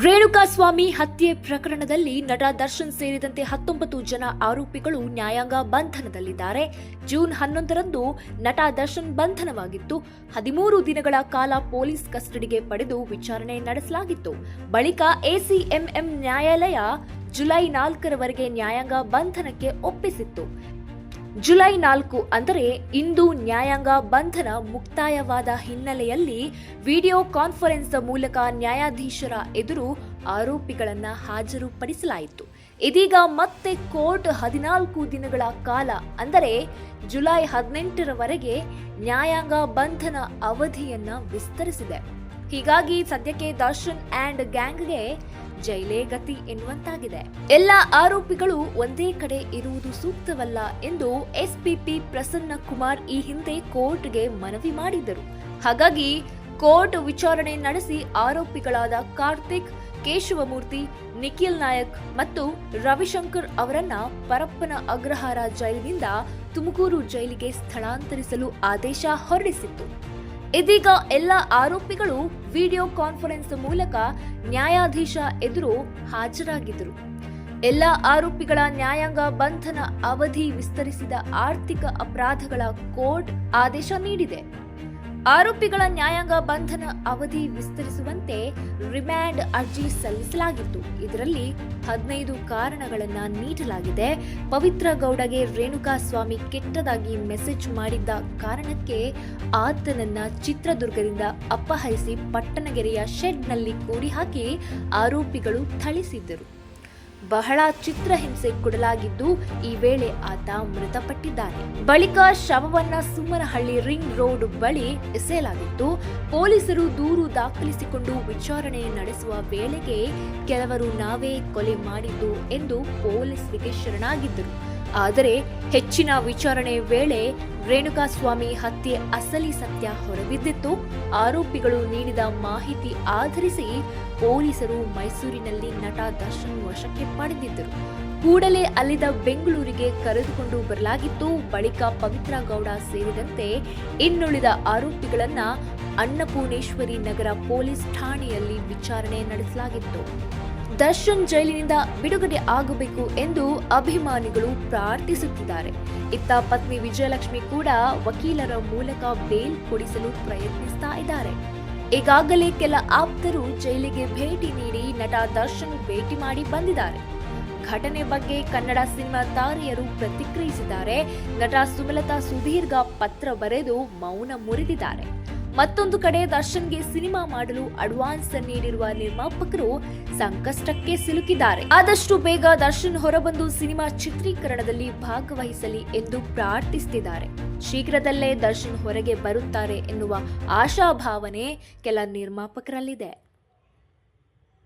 ರೇಣುಕಾಸ್ವಾಮಿ ಹತ್ಯೆ ಪ್ರಕರಣದಲ್ಲಿ ನಟ ದರ್ಶನ್ ಸೇರಿದಂತೆ ಹತ್ತೊಂಬತ್ತು ಜನ ಆರೋಪಿಗಳು ನ್ಯಾಯಾಂಗ ಬಂಧನದಲ್ಲಿದ್ದಾರೆ. ಜೂನ್ ಹನ್ನೊಂದರಂದು ನಟ ದರ್ಶನ್ ಬಂಧನವಾಗಿತ್ತು. ಹದಿಮೂರು ದಿನಗಳ ಕಾಲ ಪೊಲೀಸ್ ಕಸ್ಟಡಿಗೆ ಪಡೆದು ವಿಚಾರಣೆ ನಡೆಸಲಾಗಿತ್ತು. ಬಳಿಕ ಎಸಿಎಂಎಂ ನ್ಯಾಯಾಲಯ ಜುಲೈ ನಾಲ್ಕರವರೆಗೆ ನ್ಯಾಯಾಂಗ ಬಂಧನಕ್ಕೆ ಒಪ್ಪಿಸಿತ್ತು. ಜುಲೈ ನಾಲ್ಕು ಅಂದರೆ ಇಂದು ನ್ಯಾಯಾಂಗ ಬಂಧನ ಮುಕ್ತಾಯವಾದ ಹಿನ್ನೆಲೆಯಲ್ಲಿ ವಿಡಿಯೋ ಕಾನ್ಫರೆನ್ಸ್ ಮೂಲಕ ನ್ಯಾಯಾಧೀಶರ ಎದುರು ಆರೋಪಿಗಳನ್ನು ಹಾಜರುಪಡಿಸಲಾಯಿತು. ಇದೀಗ ಮತ್ತೆ ಕೋರ್ಟ್ ಹದಿನಾಲ್ಕು ದಿನಗಳ ಕಾಲ ಅಂದರೆ ಜುಲೈ ಹದಿನೆಂಟರವರೆಗೆ ನ್ಯಾಯಾಂಗ ಬಂಧನ ಅವಧಿಯನ್ನು ವಿಸ್ತರಿಸಿದೆ. ಹೀಗಾಗಿ ಸದ್ಯಕ್ಕೆ ದರ್ಶನ್ ಆ್ಯಂಡ್ ಗ್ಯಾಂಗ್ಗೆ ಜೈಲೇ ಗತಿ ಎನ್ನುವಂತಾಗಿದೆ. ಎಲ್ಲ ಆರೋಪಿಗಳು ಒಂದೇ ಕಡೆ ಇರುವುದು ಸೂಕ್ತವಲ್ಲ ಎಂದು ಎಸ್ಪಿಪಿ ಪ್ರಸನ್ನ ಕುಮಾರ್ ಈ ಹಿಂದೆ ಕೋರ್ಟ್ಗೆ ಮನವಿ ಮಾಡಿದ್ದರು ಹಾಗಾಗಿ ಕೋರ್ಟ್ ವಿಚಾರಣೆ ನಡೆಸಿ ಆರೋಪಿಗಳಾದ ಕಾರ್ತಿಕ್, ಕೇಶವಮೂರ್ತಿ, ನಿಖಿಲ್ ನಾಯಕ್ ಮತ್ತು ರವಿಶಂಕರ್ ಅವರನ್ನ ಪರಪ್ಪನ ಅಗ್ರಹಾರ ಜೈಲಿನಿಂದ ತುಮಕೂರು ಜೈಲಿಗೆ ಸ್ಥಳಾಂತರಿಸಲು ಆದೇಶ ಹೊರಡಿಸಿತ್ತು. ಇದೀಗ ಎಲ್ಲ ಆರೋಪಿಗಳು ವಿಡಿಯೋ ಕಾನ್ಫರೆನ್ಸ್ ಮೂಲಕ ನ್ಯಾಯಾಧೀಶ ಎದುರು ಹಾಜರಾಗಿದ್ದರು. ಎಲ್ಲ ಆರೋಪಿಗಳ ನ್ಯಾಯಾಂಗ ಬಂಧನ ಅವಧಿ ವಿಸ್ತರಿಸಿದ ಆರ್ಥಿಕ ಅಪರಾಧಗಳ ಕೋರ್ಟ್ ಆದೇಶ ನೀಡಿದೆ. ಆರೋಪಿಗಳ ನ್ಯಾಯಾಂಗ ಬಂಧನ ಅವಧಿ ವಿಸ್ತರಿಸುವಂತೆ ರಿಮ್ಯಾಂಡ್ ಅರ್ಜಿ ಸಲ್ಲಿಸಲಾಗಿತ್ತು. ಇದರಲ್ಲಿ ಹದಿನೈದು ಕಾರಣಗಳನ್ನ ನೀಡಲಾಗಿದೆ. ಪವಿತ್ರ ಗೌಡಗೆ ರೇಣುಕಾ ಸ್ವಾಮಿ ಕೆಟ್ಟದಾಗಿ ಮೆಸೇಜ್ ಮಾಡಿದ್ದ ಕಾರಣಕ್ಕೆ ಆತನನ್ನ ಚಿತ್ರದುರ್ಗದಿಂದ ಅಪಹರಿಸಿ ಪಟ್ಟಣಗೆರೆಯ ಶೆಡ್ನಲ್ಲಿ ಕೂಡಿ ಹಾಕಿ ಆರೋಪಿಗಳು ಥಳಿಸಿದ್ದರು. ಬಹಳ ಚಿತ್ರಹಿಂಸೆ ಕೊಡಲಾಗಿದ್ದು ಈ ವೇಳೆ ಆತ ಮೃತಪಟ್ಟಿದ್ದಾನೆ. ಬಳಿಕ ಶವವನ್ನ ಸುಮ್ಮನಹಳ್ಳಿ ರಿಂಗ್ ರೋಡ್ ಬಳಿ ಎಸೆಯಲಾಗಿತ್ತು. ಪೊಲೀಸರು ದೂರು ದಾಖಲಿಸಿಕೊಂಡು ವಿಚಾರಣೆ ನಡೆಸುವ ವೇಳೆಗೆ ಕೆಲವರು ನಾವೇ ಕೊಲೆ ಮಾಡಿದ್ದು ಎಂದು ಪೊಲೀಸರಿಗೆ ಶರಣಾಗಿದ್ದರು. ಆದರೆ ಹೆಚ್ಚಿನ ವಿಚಾರಣೆ ವೇಳೆ ರೇಣುಕಾಸ್ವಾಮಿ ಹತ್ಯೆ ಅಸಲಿ ಸತ್ಯ ಹೊರಬಿದ್ದಿತ್ತು. ಆರೋಪಿಗಳು ನೀಡಿದ ಮಾಹಿತಿ ಆಧರಿಸಿ ಪೊಲೀಸರು ಮೈಸೂರಿನಲ್ಲಿ ನಟ ದರ್ಶನ್ ವಶಕ್ಕೆ ಪಡೆದಿದ್ದರು. ಕೂಡಲೇ ಅಲ್ಲಿದ್ದ ಬೆಂಗಳೂರಿಗೆ ಕರೆದುಕೊಂಡು ಬರಲಾಗಿತ್ತು. ಬಳಿಕ ಪವಿತ್ರ ಗೌಡ ಸೇರಿದಂತೆ ಇನ್ನುಳಿದ ಆರೋಪಿಗಳನ್ನ ಅನ್ನಪೂರ್ಣೇಶ್ವರಿ ನಗರ ಪೊಲೀಸ್ ಠಾಣೆಯಲ್ಲಿ ವಿಚಾರಣೆ ನಡೆಸಲಾಗಿತ್ತು. ದರ್ಶನ್ ಜೈಲಿನಿಂದ ಬಿಡುಗಡೆ ಆಗಬೇಕು ಎಂದು ಅಭಿಮಾನಿಗಳು ಪ್ರಾರ್ಥಿಸುತ್ತಿದ್ದಾರೆ. ಇತ್ತ ಪತ್ನಿ ವಿಜಯಲಕ್ಷ್ಮಿ ಕೂಡ ವಕೀಲರ ಮೂಲಕ ಬೇಲ್ ಕೊಡಿಸಲು ಪ್ರಯತ್ನಿಸ್ತಾ ಇದ್ದಾರೆ. ಈಗಾಗಲೇ ಕೆಲ ಆಪ್ತರು ಜೈಲಿಗೆ ಭೇಟಿ ನೀಡಿ ನಟ ದರ್ಶನ್ ಭೇಟಿ ಮಾಡಿ ಬಂದಿದ್ದಾರೆ. ಘಟನೆ ಬಗ್ಗೆ ಕನ್ನಡ ಸಿನಿಮಾ ತಾರೆಯರು ಪ್ರತಿಕ್ರಿಯಿಸಿದ್ದಾರೆ. ನಟ ಸುಮಲತಾ ಸುದೀರ್ಘ ಪತ್ರ ಬರೆದು ಮೌನ ಮುರಿದಿದ್ದಾರೆ. ಮತ್ತೊಂದು ಕಡೆ ದರ್ಶನ್ಗೆ ಸಿನಿಮಾ ಮಾಡಲು ಅಡ್ವಾನ್ಸ್ ನೀಡಿರುವ ನಿರ್ಮಾಪಕರು ಸಂಕಷ್ಟಕ್ಕೆ ಸಿಲುಕಿದ್ದಾರೆ. ಆದಷ್ಟು ಬೇಗ ದರ್ಶನ್ ಹೊರಬಂದು ಸಿನಿಮಾ ಚಿತ್ರೀಕರಣದಲ್ಲಿ ಭಾಗವಹಿಸಲಿ ಎಂದು ಪ್ರಾರ್ಥಿಸುತ್ತಿದ್ದಾರೆ. ಶೀಘ್ರದಲ್ಲೇ ದರ್ಶನ್ ಹೊರಗೆ ಬರುತ್ತಾರೆ ಎನ್ನುವ ಆಶಾಭಾವನೆ ಕೆಲ ನಿರ್ಮಾಪಕರಲ್ಲಿದೆ.